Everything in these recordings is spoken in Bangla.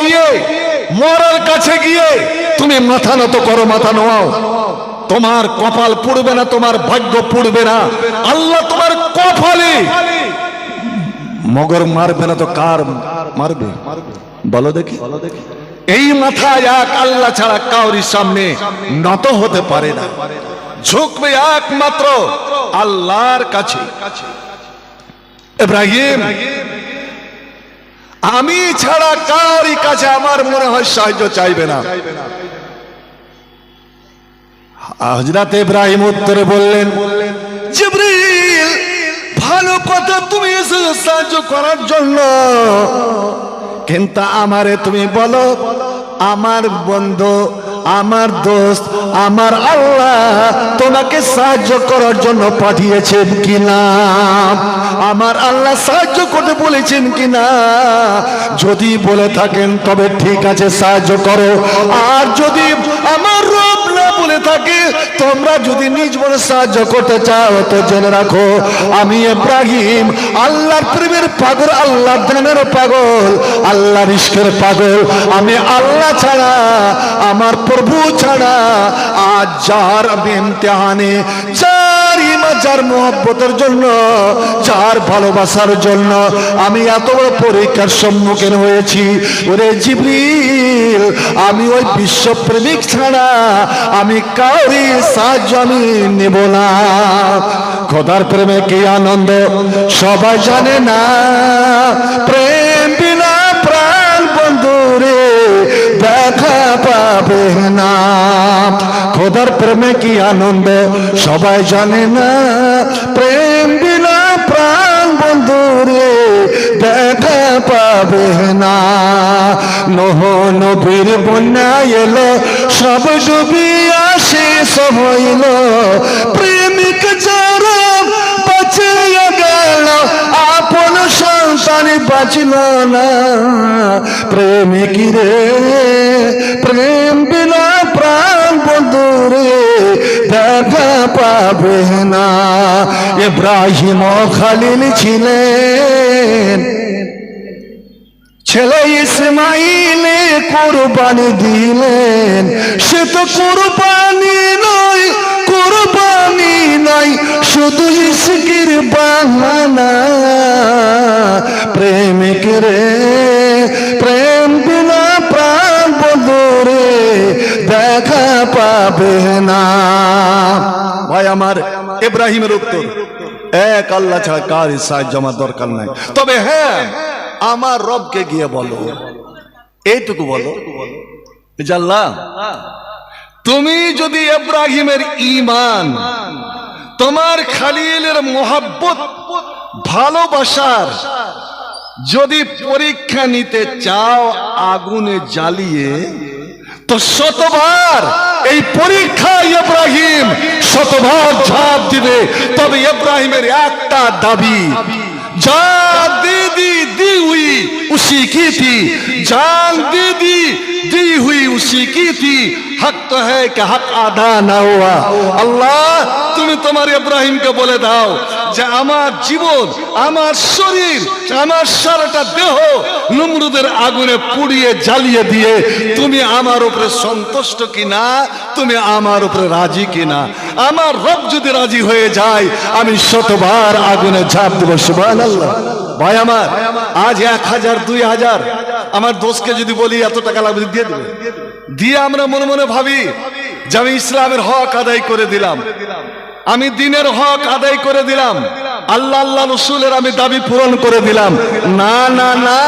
গিয়ে মরার কাছে গিয়ে তুমি মাথা নত করো, মাথা নোয়াও। তোমার কপাল পুড়বে না, তোমার ভাগ্য পুড়বে না। আল্লাহ তোমার কপালে। মগর মারবে না তো কার মারবে? বলো দেখি। এই মাথা এক আল্লাহ ছাড়া কাউরির সামনে নত হতে পারে না। ঝুঁকবে একমাত্র আল্লাহর কাছে। আমি ছাড়া কারই কাছে আমার মনে হয় সাহায্য চাইবে না। হজরত ইব্রাহিম উত্তরে বললেন, জিবরিল, ভালো কথা তুমি সাহায্য করার জন্য। কিন্তু আমারে তুমি বলো, আমার বন্ধু আমার দোস্ত, আমার আল্লাহ তোমাকে সাহায্য করার জন্য পাঠিয়েছেন কিনা? আমার আল্লাহ সাহায্য করতে বলেছেন কিনা? যদি বলে থাকেন, তবে ঠিক আছে, সাহায্য করো। আর যদি আমার রব বলে থাকি, তোমরা যদি নিজ মনে সাহায্য করতে চাও, তো জেনে রাখো, আমি ইব্রাহিম, আল্লাহর প্রেমের পাগল আল্লাহ ধ্যানের পাগল আল্লাহ ইস্কের পাগল। আমি আল্লাহ ছাড়া, আমার প্রভু ছাড়া, আজ যার ইমতিহানে যার মোহব্বতের জন্য, যার ভালোবাসার জন্য আমি এত বড় পরীক্ষার সম্মুখীন হয়েছি। ওরে জিবরিল, আমি ওই বিশ্বপ্রেমিক ছাড়া আমি কাউরি সাহায্য আমি নেব না। খোদার প্রেমে কি আনন্দ, সবাই জানে না। প্রেম বিনা প্রাণ বন্ধুরে দেখা পাবে না। খোদার প্রেমে কি আনন্দ সবাই জানে না। প্রেম বিনা প্রাণ বন্ধুরে দেখা পাবে না। নহ নবীর বন্যা এলো, সব ডুবিয়া শেষ হইল বাঁচল না। প্রেমিক রে? প্রেম বিনা প্রাণ বন্ধু রে, দেখা পাবে না। ইব্রাহিম খালিল ছিলেন। ছেলে ইসমাইলে কোরবানি দিলেন। সে তো কোরবানি নয় কোরবানি নয় শুধু ইসকির বাহানা। প্রেমিক রে, প্রেম বিনা প্রাণ বন্ধুরে দেখা পাবে না। ভাই আমার ইব্রাহিমের উত্তর এক আল্লাহ ছাড়া কার সাহায্য আমার দরকার নাই। তবে হ্যাঁ আমার রবকে গিয়ে বলো। এইটুকু বলো। আল্লাহ তুমি যদি এব্রাহিমের ইমান তোমার খালিলের মোহাব্বত, ভালোবাসার যদি পরীক্ষা নিতে চাও আগুনে জ্বালিয়ে, তো শতবার এই পরীক্ষা ইব্রাহিম শতবার ঝাঁপ দিবে। তবে ইব্রাহিমের একটা দাবি, যা দিদি দি হুই উসি কি থি জান দিদি দি হুই উসি কি থি হক তো হ্যাঁ হক আধা না হওয়া আল্লাহ, তুমি তোমার ইব্রাহিমকে বলে দাও যে আমার জীবন, আমার শরীর, আমার সারাটা দেহ নুমরুদের আগুনে পুড়িয়ে জ্বালিয়ে দিয়ে তুমি আমার উপরে সন্তুষ্ট কিনা, তুমি আমার উপরে রাজি কিনা? আমার রব যদি রাজি হয়ে যায়, আমি শতবার আগুনে ঝাঁপ দেবো সুবাহ আল্লাহ ভাই আমার, আজ এক হাজার, দুই হাজার। আমার দোষকে যদি বলি, এত টাকা লাগবে, দিয়ে দেবে। দিয়ে আমরা মনে মনে ভাবি যে আমি ইসলামের হক আদায় করে দিলাম। আমি দিনের হক আদায় করে দিলাম। আল্লাহ আল্লাহ রসুলের আমি দাবি পূরণ করে দিলাম। না না না।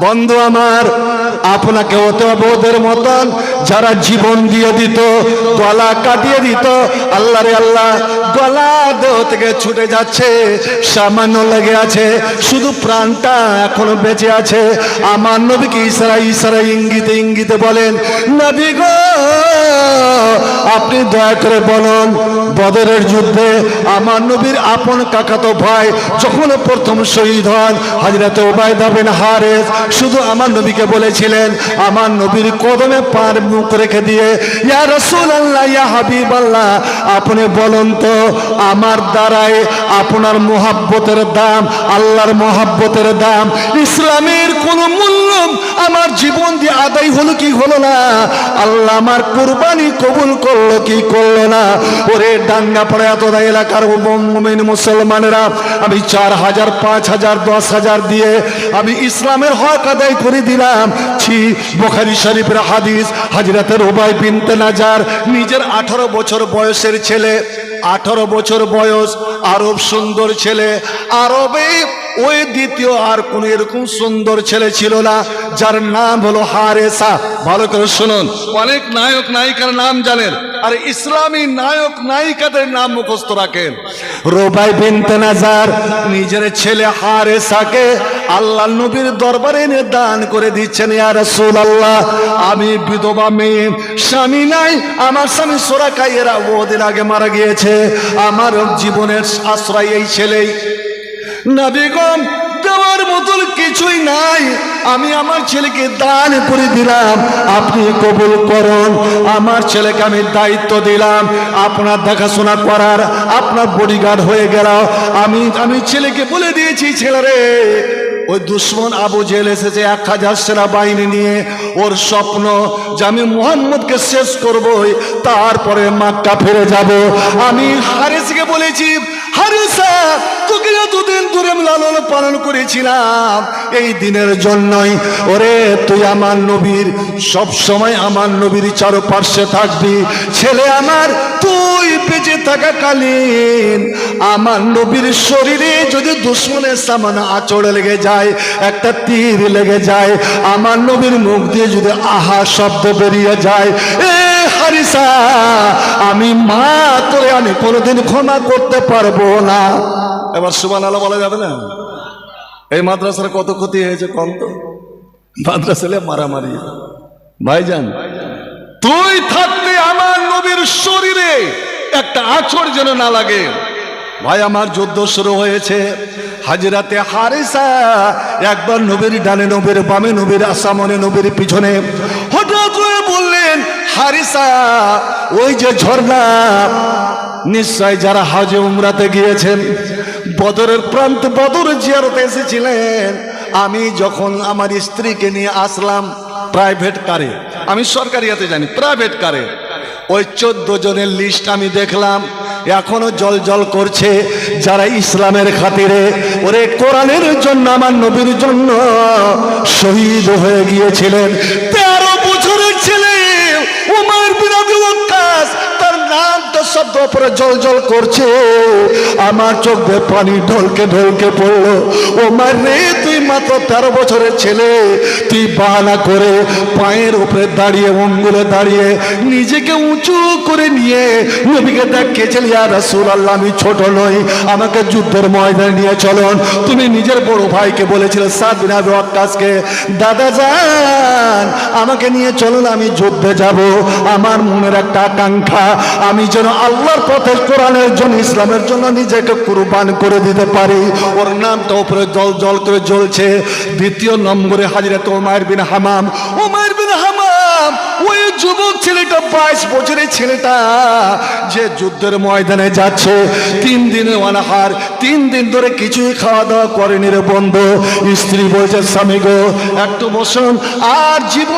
বন্ধু আমার, আপনাকে হতে হবে ওদের মতন যারা জীবন দিয়ে দিত, গলা কাটিয়ে দিত, আল্লাহ রে আল্লাহ গলা দেহ থেকে ছুটে যাচ্ছে, সামান্য লেগে আছে, শুধু প্রাণটা এখনও বেঁচে আছে। আমার নবীকে ইসারা ইসারা ইঙ্গিতে ইঙ্গিতে বলেন, নবী গো, আপনি দয়া করে বলুন, বদরের যুদ্ধে আমার নবীর আপন কাকাতো ভাই যখন প্রথম শহীদ হন হাজরাতে ওবায়দা বিন হারেস শুধু আমার নবীকে বলেছিলেন, আমার নবীর কদমে পার মুখ রেখে দিয়ে, ইয়া রসুল আল্লাহ ইয়া হাবিব আল্লাহ আপনি বলুন তো আমার দ্বারাই আপনার মোহাব্বতের দাম, আল্লাহর মোহাব্বতের দাম। ইসলামের কোনো মূল্য আমার জীবন দিয়ে আদায় হলো কি হলো না? আল্লাহ আমার কুরবানি কবুল করল কি করল না? ওরে ডাঙ্গা পড়ে এত এলাকার মুসলমানেরা, আমি চার হাজার, পাঁচ হাজার, দশ হাজার দিয়ে আমি ইসলামের হক আদায় করে দিলাম। ছি, বোখারি শরীফের হাদিস হাজিরাতের ওবাই বিনতে নাজার, নিজের আঠারো বছর বয়সের ছেলে আঠারো বছর বয়স, আরব সুন্দর ছেলে। আরবে ওই দ্বিতীয় আর কোন এরকম সুন্দর ছেলে ছিল না, যার নাম হলো হারেসা। ভালো করে শুনুন। অনেক নায়ক, নায়িকার নাম জানেন, আর ইসলামী নায়ক, নায়িকাদের নাম মুখস্থ রাখেন। রোবাই বিনতে নাজার নিজের ছেলে হারেসাকে আল্লাহ নবীর দরবারে এনে দান করে দিচ্ছেন, ইয়া রাসূলুল্লাহ। আমি বিধবা মেয়ে, স্বামী নাই, আমার স্বামী সোরাকাই এরা বহুদিন আগে মারা গিয়েছে। আমার জীবনের আশ্রয় এই ছেলেই। নাবিগম দেওয়ার মতন কিছুই নাই। আমি আমার ছেলেকে দান করে দিলাম। আপনি কবুল করুন। আমার ছেলেকে আমি দায়িত্ব দিলাম। আপনার দেখাশোনা করার আপনার বডিগার্ড হয়ে গেল। আমি আমি ছেলেকে বলে দিয়েছি, ছেলেরে, ওই দুশ্মন আবু জেল এসেছে এক হাজার সেনা বাহিনী নিয়ে। ওর স্বপ্ন যে আমি মোহাম্মদকে শেষ করবই, তারপরে মাক্কা ফিরে যাব। আমি হারেসকে বলেছি তোকে আমি লালন পালন করেছিলাম। এই দিনের জন্যই। তুই আমার নবীর আমার নবীর থাকবি। ছেলে আমার, তুই আমার নবীর শরীরে যদি দুশ্মনের সামান্য আচড়ে লেগে যায়, একটা তীর লেগে যায়, আমার নবীর মুখ দিয়ে যদি আহা শব্দ বেরিয়ে যায়, এ হারিসা আমি মা তোরে আমি কোনোদিন ক্ষমা করতে পারব না। এবার সুবান আলো বলা যাবে না? এই মাদ্রাসার কত ক্ষতি হয়েছে কম তো? মাদ্রাসালে মারামারি। ভাইজান, তুই থাকলে আমার নবীর শরীরে একটা আছড় যেন না লাগে। ভাই, আমার যুদ্ধ শুরু হয়েছে। হাজিরাতে হারিসা, একবার নবীর ডানে নবীর বামে নবীর আসামনে নবীর পিছনে হঠাৎ করে বললেন হারিসা, ওই যে ঝর্ণা, নিশ্চয় যারা হাজে উমরাতে গিয়েছেন, বদরের প্রান্ত বদর জিয়ারতে এসেছিলেন। আমি যখন আমার স্ত্রীকে নিয়ে আসলাম প্রাইভেট কারে আমি সরকারি হাতে জানি প্রাইভেট কারে ওই চোদ্দ জনের লিস্ট আমি দেখলাম, এখনও জল জল করছে যারা ইসলামের খাতিরে। ওরে, কোরআনের জন্য, আমার নবীর জন্য শহীদ হয়ে গিয়েছিলেন। তার নাম তো শব্দ পরে জল জল করছে। আমার চোখ দিয়ে পানি ঢলকে ঢলকে পড়ল। ওমার রে তুই মাত্র তেরো বছরের ছেলে, তুই বাহানা করে পায়ের উপরে দাঁড়িয়ে, অঙ্গুলে দাঁড়িয়ে নিজেকে উঁচু করে নিয়ে নবীকে দেখেছিলি আর রাসূল আল্লাহ আমি ছোট নই, আমাকে যুদ্ধের ময়দানে নিয়ে চলুন। তুমি নিজের বড় ভাইকে বলেছিলে সাত দিন আগে আকাশকে দাদা যান, আমাকে নিয়ে চলুন, আমি যুদ্ধে যাব। আমার মনের একটা আকাঙ্ক্ষা, আমি যেন আল্লাহর পথে কোরআনের জন্য, ইসলামের জন্য নিজেকে কুরবান করে দিতে পারি। ওর নামটা উপরে জল জল করে জ্বলছে। দ্বিতীয় নম্বরে হাজিরা তো ওমায়ের বিন হামাম। ওমায়ের বিন হামাম, ওই যুবক ছেলেটা বাইশ বছরের ছেলেটা যে যুদ্ধের ময়দানে যাচ্ছে, তিন দিনে অনাহার, তিন দিন ধরে কিছুই খাওয়া দাওয়া করেনি রে বন্ধু। স্ত্রী বলছে, স্বামী গো, একটু বসুন, আর জীবন